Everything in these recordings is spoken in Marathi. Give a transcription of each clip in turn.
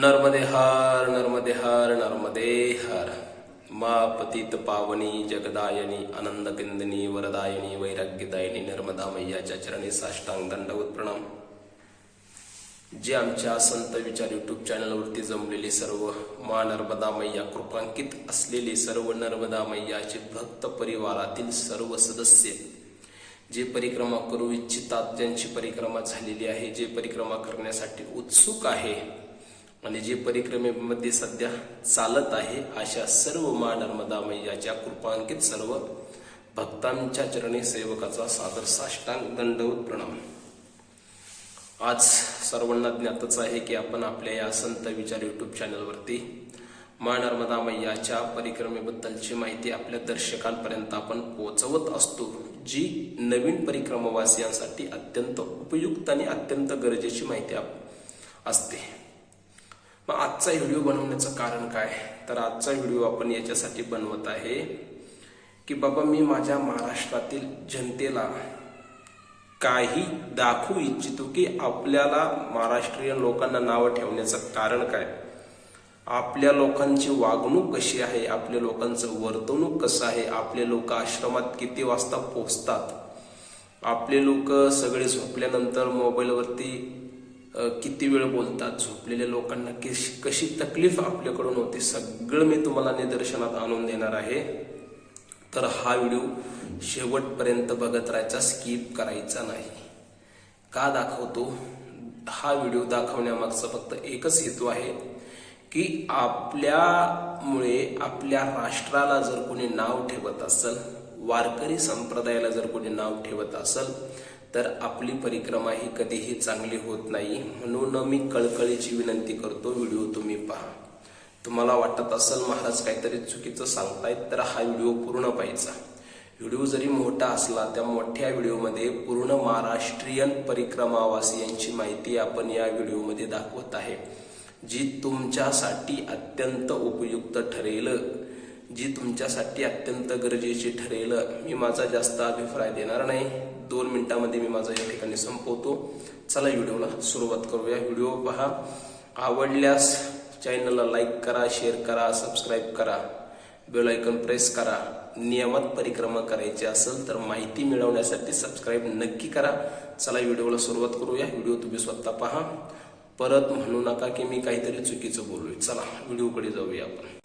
नर्मदे हार नर्मदे हार नर्मदे हार। मा पतित पावनी जगदायनी आनंद किंदनी वरदायनी वैराग्यदायनी नर्मदा मैयाच्या चरणी साष्टांग दंडवत प्रणाम। जे आमच्या संत विचार युट्यूब चॅनलवरती जमलेले सर्व मा नर्मदा मैया कृपांकित असलेले सर्व नर्मदा मैयाचे भक्त परिवारातील सर्व सदस्य जे परिक्रमा करू इच्छितात ज्यांची परिक्रमा झालेली आहे जे परिक्रमा करण्यासाठी उत्सुक आहे आणि जे परिक्रमेमध्ये सध्या चालत आहे अशा सर्व मा नर्मदा मैयाच्या कृपांकित सर्व भक्तांच्या चरणी सेवकाचा सादर साष्टांग दंडवत प्रणाम आज सर्वांना ज्ञातच आहे की आपण आपल्या या संत विचार युट्यूब चॅनलवरती मा नर्मदा मैयाच्या परिक्रमेबद्दलची माहिती आपल्या दर्शकांपर्यंत आपण पोहोचवत असतो जी नवीन परिक्रमवासियांसाठी अत्यंत उपयुक्त आणि अत्यंत गरजेची माहिती आप- असते. मग आजचा व्हिडिओ बनवण्याचं कारण काय? तर आजचा व्हिडिओ आपण याच्यासाठी बनवत आहे की बाबा मी माझ्या महाराष्ट्रातील जनतेला काही दाखवू इच्छितो की आपल्याला महाराष्ट्रीयन लोकांना नावं ठेवण्याचं कारण काय? आपल्या लोकांची वागणूक कशी आहे? आपल्या लोकांचं वर्तणूक कसं आहे? आपले लोक आश्रमात किती वाजता पोचतात आपले लोक सगळे झोपल्यानंतर मोबाईलवरती किती वेळ बोलतात झोपलेल्या लोकांना कशी कशी तकलीफ आपल्याकडून होते सगळं मी तुम्हाला निदर्शनात आणून देणार आहे. तर हा व्हिडिओ शेवटपर्यंत बघत राहायचा स्किप करायचा नाही. का दाखवतो? हा व्हिडिओ दाखवण्यामागचा फक्त एकच हेतू आहे की आपल्यामुळे आपल्या राष्ट्राला जर कोणी नाव ठेवत असेल वारकरी संप्रदायाला जर कोणी नाव ठेवत असेल तर आपली परिक्रमा ही कधीही चांगली होत नाही. म्हणून मी कळकळीची विनंती करतो व्हिडिओ तुम्ही पहा. तुम्हाला वाटत असेल महाराज काहीतरी चुकीचं सांगतायत तर हा व्हिडिओ पूर्ण पाहायचा. व्हिडिओ जरी मोठा असला त्या मोठ्या व्हिडिओमध्ये पूर्ण महाराष्ट्रीयन परिक्रमावासियांची माहिती आपण या व्हिडिओमध्ये दाखवत आहे जी तुमच्यासाठी अत्यंत उपयुक्त ठरेल. जी तुमच्यासाठी अत्यंत गरजेची ठरेल. मी माझा जास्त अभिप्राय देणार नाही. दोन मिनिटांमध्ये मी माझा या ठिकाणी संपवतो. चला व्हिडिओला सुरुवात करूया. व्हिडिओ पहा. आवडल्यास चॅनलला लाईक करा शेअर करा सबस्क्राईब करा. बेल आयकॉन प्रेस करा. नियमात परिक्रमा करायची असेल तर माहिती मिळवण्यासाठी सबस्क्राईब नक्की करा. चला व्हिडिओला सुरुवात करूया. व्हिडिओ तुम्ही स्वतः पहा. परत म्हणू नका की मी काहीतरी चुकीचं बोललोय. चला व्हिडिओकडे जाऊया आपण.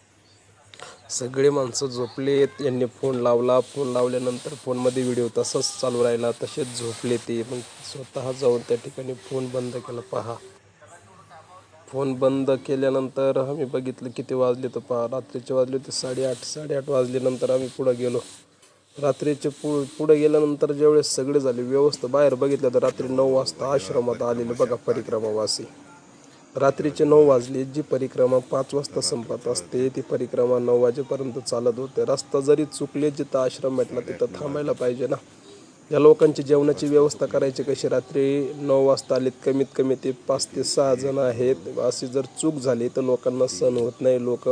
सगळे माणसं झोपलेत यांनी फोन लावला. फोन लावल्यानंतर फोनमध्ये व्हिडिओ तसाच चालू राहिला. तसेच झोपले ते. मग स्वतः जाऊन त्या ठिकाणी फोन बंद केला. पहा. फोन बंद केल्यानंतर आम्ही बघितलं किती वाजले तर पहा. रात्रीचे वाजले होते साडेआठ साडेआठ वाजल्यानंतर आम्ही पुढं गेलो. रात्रीचे पु पुढे गेल्यानंतर ज्यावेळेस सगळे झाले व्यवस्था बाहेर बघितलं तर रात्री नऊ वाजता आश्रमात आलेले बघा परिक्रमावासी रात्रीचे नऊ वाजले जी परिक्रमा पाच वाजता संपत असते ती परिक्रमा नऊ वाजेपर्यंत चालत होते. रस्ता जरी चुकले जिथं आश्रम भेटला तिथं थांबायला पाहिजे ना. या लोकांची जेवणाची व्यवस्था करायची कशी? रात्री नऊ वाजता आलीत कमीत कमी ते पाच ते सहा जण आहेत. अशी जर चूक झाली तर लोकांना सण होत नाही. लोक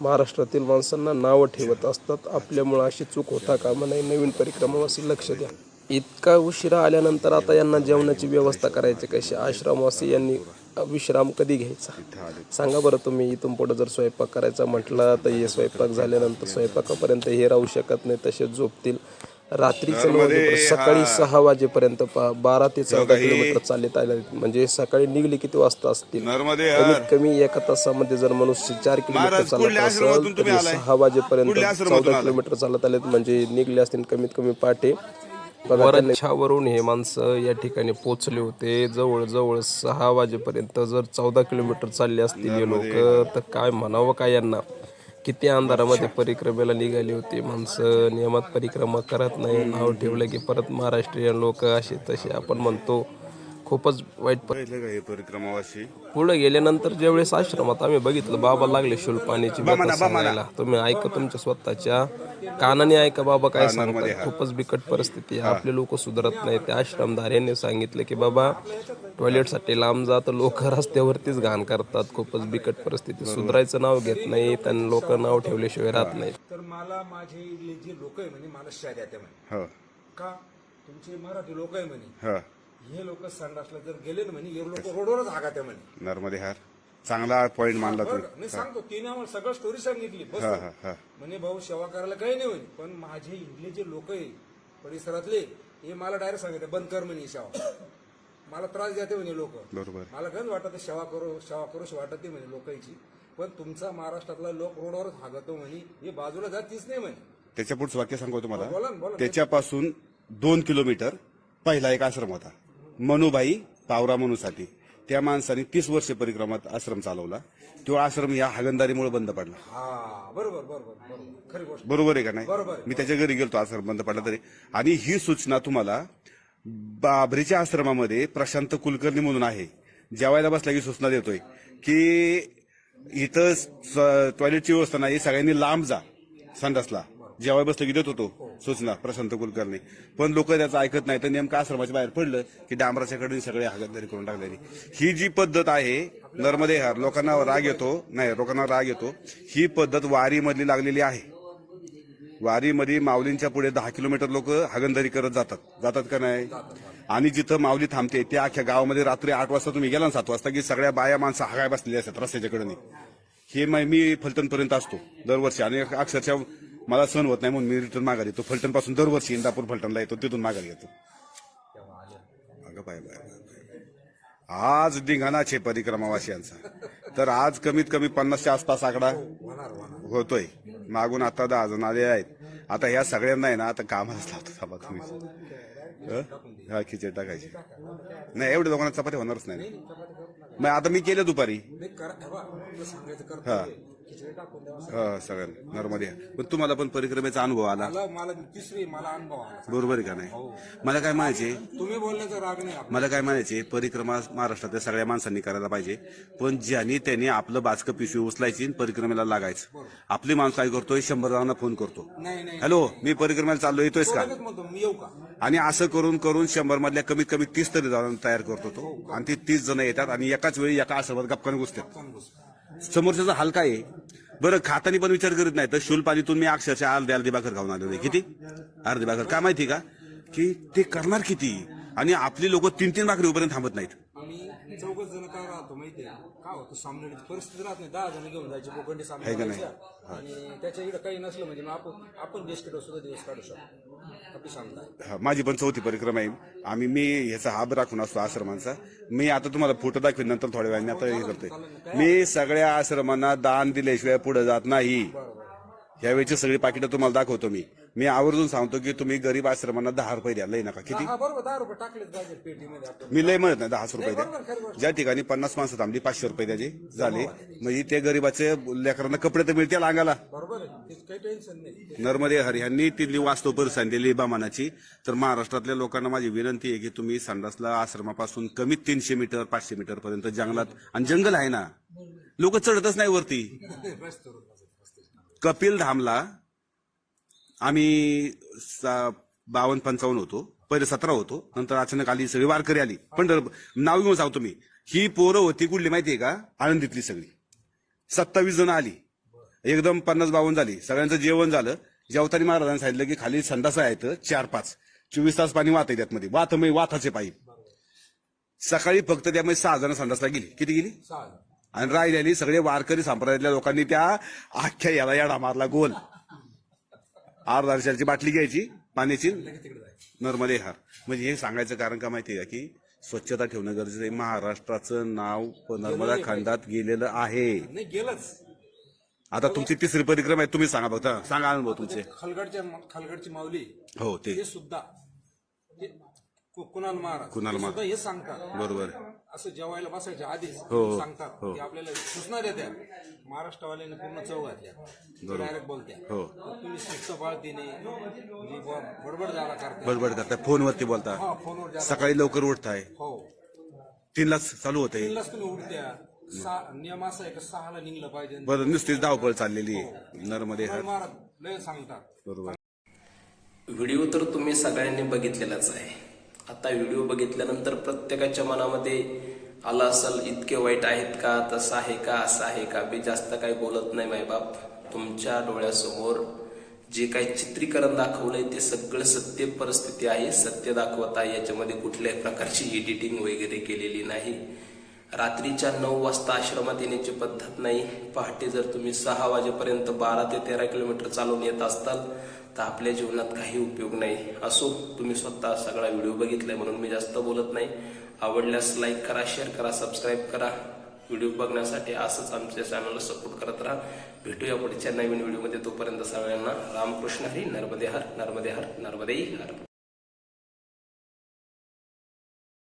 महाराष्ट्रातील माणसांना नावं ठेवत असतात. आपल्यामुळं अशी चूक होता कामा नाही नवीन परिक्रमावासी लक्ष द्या. इतका उशिरा आल्यानंतर आता यांना जेवणाची व्यवस्था करायची कशी? आश्रमवासी यांनी विश्राम कधी घ्यायचा? सांगा बरं तुम्ही इथून पुढे जर स्वयंपाक करायचा म्हटलं तर हे स्वयंपाक झाल्यानंतर स्वयंपाकापर्यंत हे राहू शकत नाही तसेच झोपतील. वाजेपर्यंत सकाळी सहा वाजेपर्यंत बारा ते चौदा किलोमीटर चालत आले म्हणजे सकाळी निघली किती वाजता असतील? कमीत कमी एका तासामध्ये जर मनुष्य चार किलोमीटर चालत असेल तर? सहा वाजेपर्यंत चौदा? किलोमीटर चालत आलेत. म्हणजे निघले असतील कमीत कमी पाटे वरछावरून हे माणसं या ठिकाणी पोचले होते. जवळ जवळ सहा वाजेपर्यंत जर चौदा किलोमीटर चालले असतील हे लोक तर काय म्हणावं काय यांना? किती अंधारामध्ये परिक्रमेला निघाली होती माणसं. नियमात परिक्रमा करत नाही. नाव ठेवलं की परत महाराष्ट्रीयन लोक असे तसे आपण म्हणतो. खूपच वाईट का हे परिक्रमावासी पुढे गेल्यानंतर ज्यावेळेस आश्रमात आम्ही बघितलं बाबा लागले व्यथा सांगायला. तुम्ही ऐका तुमच्या स्वतःच्या. कानाने ऐका बाबा काय सांगतात. खूपच बिकट परिस्थिती आहे. आपले लोक सुधारत नाही. त्या आश्रमधाऱ्यांनी सांगितलं की बाबा टॉयलेटसाठी लांब जा तर लोक रस्त्यावरतीच घाण करतात. खूपच बिकट परिस्थिती. सुधारायचं नाव घेत नाही. त्यांना लोक नाव ठेवल्याशिवाय राहत नाही तर मला माझे इथले जे लोक आहे म्हणे मला म्हणे. हो. का? तुमचे मराठी लोक आहे म्हणे. हो. हे लोक संडासला जर गेले ना म्हणे. हे लोक रोडवरच हागाते म्हणे. नर्मदे हार. चांगला पॉइंट मानला बरं तू का? मी सांगतो तिने आम्हाला सगळं स्टोरी सांगितली बस. हा हा हा. म्हणे भाऊ सेवा करायला काही नाही म्हणे. पण माझे इथले जे लोक आहे परिसरातले हे मला डायरेक्ट सांगितलं बंद कर म्हणे ही सेवा. मला त्रास देते म्हणे लोक. बरोबर. मला गंज वाटत सेवा करू सेवा करूशी वाटत नाही म्हणे लोकांची. पण तुमचा महाराष्ट्रातला लोक रोडवरच हागतो म्हणे. हे बाजूला जातीच नाही म्हणे. त्याच्या पुढचं वाक्य सांगू बोला ना, तुम्हाला बोला. त्याच्यापासून दोन किलोमीटर पहिला एक आश्रम होता. मनुबाई पावरा मनुसाठी. त्या माणसाने तीस वर्ष परिक्रमात आश्रम चालवला. तो आश्रम या हागंदारीमुळे बंद पडला. हा बरोबर बरोबर बरोबर. खरी गोष्ट. बरोबर आहे का नाही? आहे. मी त्याच्या घरी गेलतो आश्रम बंद पडला तरी. आणि ही सूचना तुम्हाला बाबरीच्या आश्रमामध्ये प्रशांत कुलकर्णी म्हणून आहे. जेवायला बसला की सूचना देतोय की इथं स- टॉयलेटची व्यवस्था नाही सगळ्यांनी लांब जा संडासला. जेवाय बसलं की देत होतो सूचना प्रशांत कुलकर्णी. पण लोक त्याचं ऐकत नाही तर नेमकं आश्रमाच्या बाहेर पडलं की डांबराच्या कडे सगळे हागतदारी करून टाकलेली. ही जी पद्धत आहे नर्मदे हार लोकांना राग येतो नाही लोकांना राग येतो ही पद्धत वारीमधली लागलेली आहे. वारीमध्ये माऊलींच्या पुढे दहा किलोमीटर लोक हागंदारी करत जातात. जातात का नाही? आणि जिथं माऊली थांबते त्या अख्ख्या गावामध्ये रात्री आठ वाजता तुम्ही गेला ना सात वाजता की सगळ्या बाया माणसं हागाय बसलेली असतात रस्त्याच्याकडे हे मी फलटणपर्यंत असतो दरवर्षी. आणि अक्षरशः मला सण होत नाही म्हणून मी रिटर्न माघारी येतो. फलटणपासून दरवर्षी इंदापूर फलटणला येतो तिथून माघारी येतो. अगं बाय बाय. आज धिंगाणाच आहे परिक्रमावासियांचा तर आज कमीत कमी पन्नासच्या आसपास आकडा होतोय. मागून आता दहा जण आले आहेत. आता ह्या सगळ्यांना आहे ना आता कामालाच लावतो थांबा तुम्ही. हं? खिचडी टाकायची. नाही एवढ्या लोकांना चपाती होणारच नाही. मग आता मी केलं दुपारी. हे. हा. खिचडी टाकून द्यावा हा सगळ्यांना नर्मदे. पण तुम्हाला पण परिक्रमेचा अनुभव आला. मला मला तिसरी मला अनुभव आला. बरोबर आहे का नाही? मला काय म्हणायचे? तुम्ही बोलण्याचा राग नाही आपला. मला काय म्हणायचे? परिक्रमा महाराष्ट्रातल्या सगळ्या माणसांनी करायला पाहिजे. पण ज्यांनी त्यांनी आपलं बाचकं पिशवी उचलायची आणि परिक्रमेला लागायचं. आपली माणूस काय करतोय? शंभर जणांना फोन करतो. नाही नाही. हॅलो मी परिक्रमेला चाललो येतोयस का? बोलतच म्हणतो मी येऊ का? आणि असं करून करून शंभर मधल्या कमीत कमी तीस तरी जण तयार करतो तो. आणि ती तीस जण येतात आणि एकाच वेळी एका आश्रमात गपकाने घुसतात. सांग. समोरच्याचा हाल काय आहे. बरं खातानी पण विचार करीत नाही. तर शुलपालीतून मी अक्षरशः अर्धी अर्धी भाकर खाऊन आलेलो आहे. किती? अर्धी भाकर. काय माहिती का? की ते करणार किती? आणि आपली लोक तीन तीन भाकरी उपर्यंत थांबत नाहीत. आम्ही चौघच जण काय राहतो माहितीये? का होतं? परिस्थिती राहत नाही. दहा जण घेऊन जायचे बोकंडी आहे का सामने नाही? आणि त्याच्या इकडे काही नसलं म्हणजे मग आपण आपण बेस्ट सुद्धा दिवस काढू शकतो. माझी पण चौथी परिक्रमा आहे. आम्ही मी ह्याचा हाब राखून असतो आश्रमांचा. मी आता तुम्हाला फोटो दाखवेन नंतर थोड्या वेळाने. आता हे करतोय. मी सगळ्या आश्रमांना दान दिल्याशिवाय पुढे जात नाही. यावेळीची सगळी पाकिटं तुम्हाला दाखवतो मी. मी आवर्जून सांगतो की तुम्ही गरीब आश्रमांना दहा रुपये द्या. लय नका. किती? हा बरोबर दहा रुपये टाकलेच पाहिजे पेटीमध्ये आपण मी लय म्हणत नाही दहाच रुपये द्या. ज्या ठिकाणी पन्नास माणसं थांबली पाचशे रुपये द्याचे झाले. म्हणजे ते गरीबाचे लेकरांना कपडे तर मिळतील अंगाला. बरोबर आहे. तेच काही टेन्शन नाही. नर्मदे हर यांनी तिथली वास्तव परिसंधी दिली बामानाची. तर महाराष्ट्रातल्या लोकांना माझी विनंती आहे की तुम्ही संडासला आश्रमापासून कमीत तीनशे मीटर पाचशे मीटर पर्यंत जंगलात आणि जंगल आहे ना लोक चढतच नाही वरती. कपिल धामला आम्ही बावन्न पंचावन्न होतो पहिले सतरा होतो नंतर अचानक आली सगळी वारकरी आली. पण नाव घेऊन सांगतो मी. ही पोरं होती कुठली माहितीये का? आनंदीतली सगळी. सत्तावीस जण आली. एकदम पन्नास बावन्न झाली. सगळ्यांचं जेवण झालं. जेवताना महाराजांनी सांगितलं की खाली संडास आहेत चार पाच चोवीस तास पाणी वाहत त्यातमध्ये. वाथ म्हणजे वाथाचे पाईप. सकाळी फक्त त्यामध्ये सहा जण संडासला गेली. किती गेली? सहा आणि राहिलेली सगळे वारकरी संप्रदायातल्या लोकांनी त्या अख्ख्या याला याडा मारला गोल. वर्षाची बाटली घ्यायची पाण्याची. नर्मदे हार. म्हणजे हे सांगायचं कारण का माहितीये का की स्वच्छता ठेवणं गरजेचं आहे. महाराष्ट्राचं नाव नर्मदा खंडात गेलेलं आहे. गेलंच. आता तुमची तिसरी परिक्रमा आहे तुम्ही सांगा फक्त. सांगा अनुभव तुमचे. खलगडच्या खलगडची माऊली. हो ते. सुद्धा. कु- कुणाल महाराज. कुणाल ते महाराज. सुद्धा हे सांगतात. बरोबर. असं जेवायला बसायच्या आधीच हो, हो, सांगतात. हो. की आपल्याला सूचना देत्या महाराष्ट्रवाल्याने पूर्ण चव घातल्या. डायरेक्ट बोलत्या. हो. तुम्ही शिस्त पाळतीने बडबड झाला करता बडबड करताय. फोनवरती बोलता. हा फोनवर सकाळी लवकर उठताय. हो. तीनलाच चालू होतंय तीनलाच तुम्ही उठत्या. सहा नियम असा आहे का सहाला निघलं पाहिजे. बरं नुसतीच धावपळ चाललेली आहे. हार कुणाल महाराज लय सांगतात. बरोबर. व्हिडिओ तर तुम्ही सगळ्यांनी बघितलेलाच आहे. आता व्हिडिओ बघितल्यानंतर प्रत्येकाच्या मनामध्ये आला असेल इतके वाईट आहेत का? तसं आहे का? असं आहे का? मी जास्त काही बोलत नाही मायबाप तुमच्या डोळ्यासमोर जे काही चित्रीकरण दाखवलंय ते सगळं सत्य परिस्थिती आहे. सत्य दाखवत आहे. याच्यामध्ये कुठल्याही प्रकारची एडिटिंग वगैरे केलेली नाही. रात्रीच्या नऊ वाजता आश्रमात येण्याची पद्धत नाही. पहाटे जर तुम्ही सहा वाजेपर्यंत बारा ते तेरा किलोमीटर चालून येत असताल तर आपल्या जीवनात काही उपयोग नाही. असो तुम्ही स्वतः सगळा व्हिडिओ बघितलाय म्हणून मी जास्त बोलत नाही. आवडल्यास लाईक करा शेअर करा सबस्क्राईब करा. व्हिडिओ बघण्यासाठी असंच आमच्या चॅनलला सपोर्ट करत राहा. भेटूया पुढच्या नवीन व्हिडिओमध्ये. तोपर्यंत सगळ्यांना रामकृष्ण हरी नर्मदे हर नर्मदे हर नर्मदे हर.